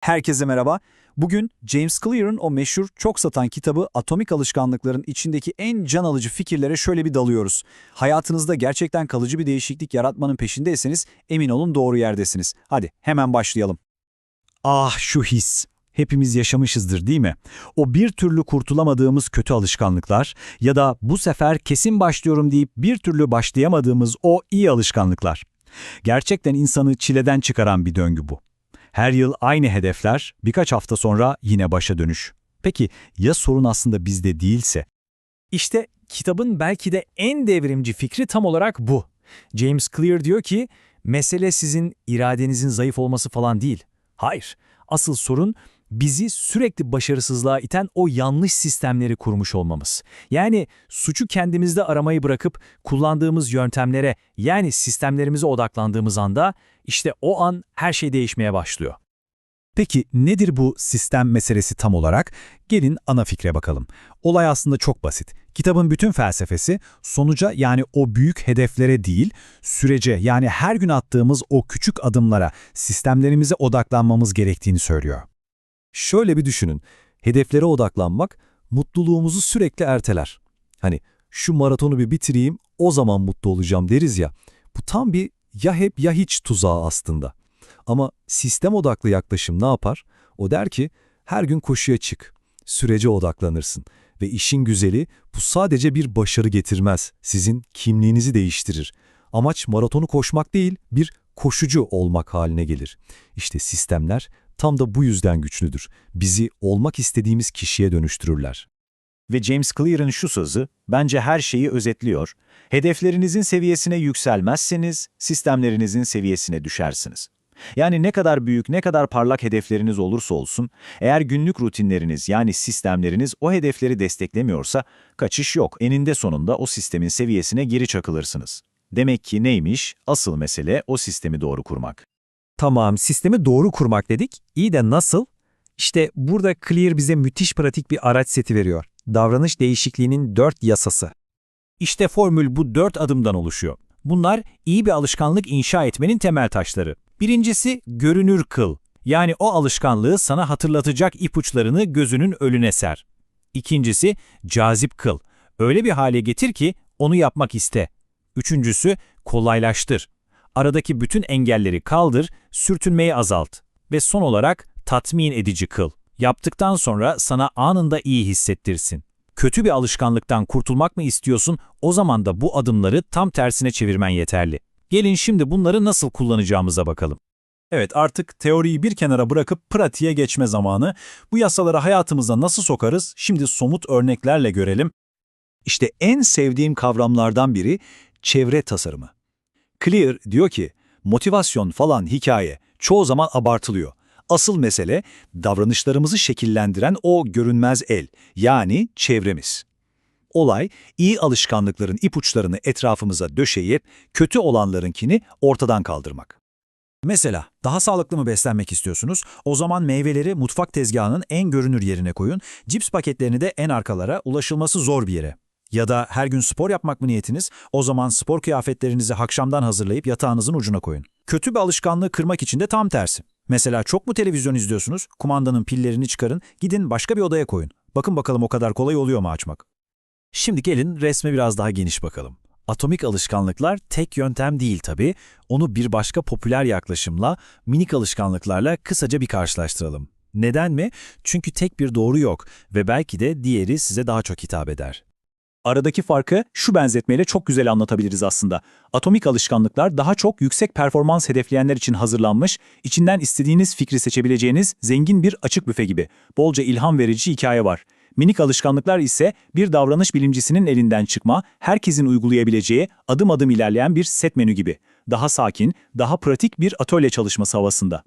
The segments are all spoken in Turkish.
Herkese merhaba. Bugün James Clear'ın o meşhur çok satan kitabı Atomik Alışkanlıkların içindeki en can alıcı fikirlere şöyle bir dalıyoruz. Hayatınızda gerçekten kalıcı bir değişiklik yaratmanın peşindeyseniz emin olun doğru yerdesiniz. Hadi hemen başlayalım. Ah şu his. Hepimiz yaşamışızdır değil mi? O bir türlü kurtulamadığımız kötü alışkanlıklar ya da bu sefer kesin başlıyorum deyip bir türlü başlayamadığımız o iyi alışkanlıklar. Gerçekten insanı çileden çıkaran bir döngü bu. Her yıl aynı hedefler, birkaç hafta sonra yine başa dönüş. Peki ya sorun aslında bizde değilse? İşte kitabın belki de en devrimci fikri tam olarak bu. James Clear diyor ki, mesele sizin iradenizin zayıf olması falan değil. Hayır, asıl sorun bizi sürekli başarısızlığa iten o yanlış sistemleri kurmuş olmamız. Yani suçu kendimizde aramayı bırakıp kullandığımız yöntemlere yani sistemlerimize odaklandığımız anda işte o an her şey değişmeye başlıyor. Peki nedir bu sistem meselesi tam olarak? Gelin ana fikre bakalım. Olay aslında çok basit. Kitabın bütün felsefesi sonuca yani o büyük hedeflere değil, sürece yani her gün attığımız o küçük adımlara, sistemlerimize odaklanmamız gerektiğini söylüyor. Şöyle bir düşünün, hedeflere odaklanmak mutluluğumuzu sürekli erteler. Hani şu maratonu bir bitireyim, o zaman mutlu olacağım deriz ya. Bu tam bir ya hep ya hiç tuzağı aslında. Ama sistem odaklı yaklaşım ne yapar? O der ki her gün koşuya çık, sürece odaklanırsın ve işin güzeli bu sadece bir başarı getirmez, sizin kimliğinizi değiştirir. Amaç maratonu koşmak değil, bir koşucu olmak haline gelir. İşte sistemler tam da bu yüzden güçlüdür. Bizi olmak istediğimiz kişiye dönüştürürler. Ve James Clear'ın şu sözü bence her şeyi özetliyor. Hedeflerinizin seviyesine yükselmezseniz sistemlerinizin seviyesine düşersiniz. Yani ne kadar büyük, ne kadar parlak hedefleriniz olursa olsun, eğer günlük rutinleriniz yani sistemleriniz o hedefleri desteklemiyorsa kaçış yok. Eninde sonunda o sistemin seviyesine geri çakılırsınız. Demek ki neymiş? Asıl mesele o sistemi doğru kurmak. Tamam, sistemi doğru kurmak dedik. İyi de nasıl? İşte burada Clear bize müthiş pratik bir araç seti veriyor. Davranış değişikliğinin dört yasası. İşte formül bu dört adımdan oluşuyor. Bunlar iyi bir alışkanlık inşa etmenin temel taşları. Birincisi görünür kıl. Yani o alışkanlığı sana hatırlatacak ipuçlarını gözünün önüne ser. İkincisi cazip kıl. Öyle bir hale getir ki onu yapmak iste. Üçüncüsü kolaylaştır. Aradaki bütün engelleri kaldır, sürtünmeyi azalt. Ve son olarak tatmin edici kıl. Yaptıktan sonra sana anında iyi hissettirsin. Kötü bir alışkanlıktan kurtulmak mı istiyorsun? O zaman da bu adımları tam tersine çevirmen yeterli. Gelin şimdi bunları nasıl kullanacağımıza bakalım. Evet artık teoriyi bir kenara bırakıp pratiğe geçme zamanı. Bu yasaları hayatımıza nasıl sokarız? Şimdi somut örneklerle görelim. İşte en sevdiğim kavramlardan biri çevre tasarımı. Clear diyor ki, motivasyon falan hikaye çoğu zaman abartılıyor. Asıl mesele davranışlarımızı şekillendiren o görünmez el, yani çevremiz. Olay, iyi alışkanlıkların ipuçlarını etrafımıza döşeyip kötü olanlarınkini ortadan kaldırmak. Mesela daha sağlıklı mı beslenmek istiyorsunuz? O zaman meyveleri mutfak tezgahının en görünür yerine koyun, cips paketlerini de en arkalara, ulaşılması zor bir yere. Ya da her gün spor yapmak mı niyetiniz? O zaman spor kıyafetlerinizi akşamdan hazırlayıp yatağınızın ucuna koyun. Kötü bir alışkanlığı kırmak için de tam tersi. Mesela çok mu televizyon izliyorsunuz? Kumandanın pillerini çıkarın, gidin başka bir odaya koyun. Bakın bakalım o kadar kolay oluyor mu açmak? Şimdi gelin resme biraz daha geniş bakalım. Atomik alışkanlıklar tek yöntem değil tabii. Onu bir başka popüler yaklaşımla, minik alışkanlıklarla kısaca bir karşılaştıralım. Neden mi? Çünkü tek bir doğru yok ve belki de diğeri size daha çok hitap eder. Aradaki farkı şu benzetmeyle çok güzel anlatabiliriz aslında. Atomik alışkanlıklar daha çok yüksek performans hedefleyenler için hazırlanmış, içinden istediğiniz fikri seçebileceğiniz zengin bir açık büfe gibi. Bolca ilham verici hikaye var. Minik alışkanlıklar ise bir davranış bilimcisinin elinden çıkma, herkesin uygulayabileceği, adım adım ilerleyen bir set menü gibi. Daha sakin, daha pratik bir atölye çalışması havasında.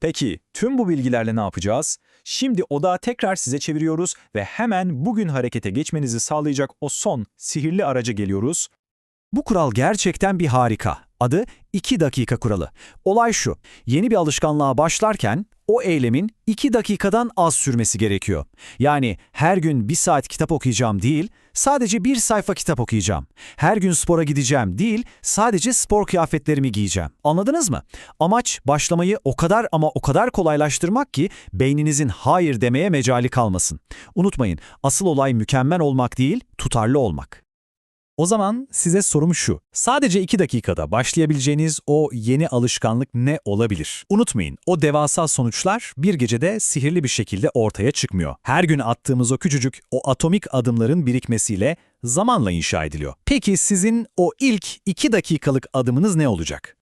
Peki, tüm bu bilgilerle ne yapacağız? Şimdi odağı tekrar size çeviriyoruz ve hemen bugün harekete geçmenizi sağlayacak o son sihirli araca geliyoruz. Bu kural gerçekten bir harika. Adı 2 dakika kuralı. Olay şu, yeni bir alışkanlığa başlarken o eylemin 2 dakikadan az sürmesi gerekiyor. Yani her gün 1 saat kitap okuyacağım değil, Sadece bir sayfa kitap okuyacağım. Her gün spora gideceğim değil, sadece spor kıyafetlerimi giyeceğim. Anladınız mı? Amaç başlamayı o kadar ama o kadar kolaylaştırmak ki beyninizin hayır demeye mecali kalmasın. Unutmayın, asıl olay mükemmel olmak değil, tutarlı olmak. O zaman size sorum şu. Sadece 2 dakikada başlayabileceğiniz o yeni alışkanlık ne olabilir? Unutmayın, o devasa sonuçlar bir gecede sihirli bir şekilde ortaya çıkmıyor. Her gün attığımız o küçücük, o atomik adımların birikmesiyle zamanla inşa ediliyor. Peki sizin o ilk 2 dakikalık adımınız ne olacak?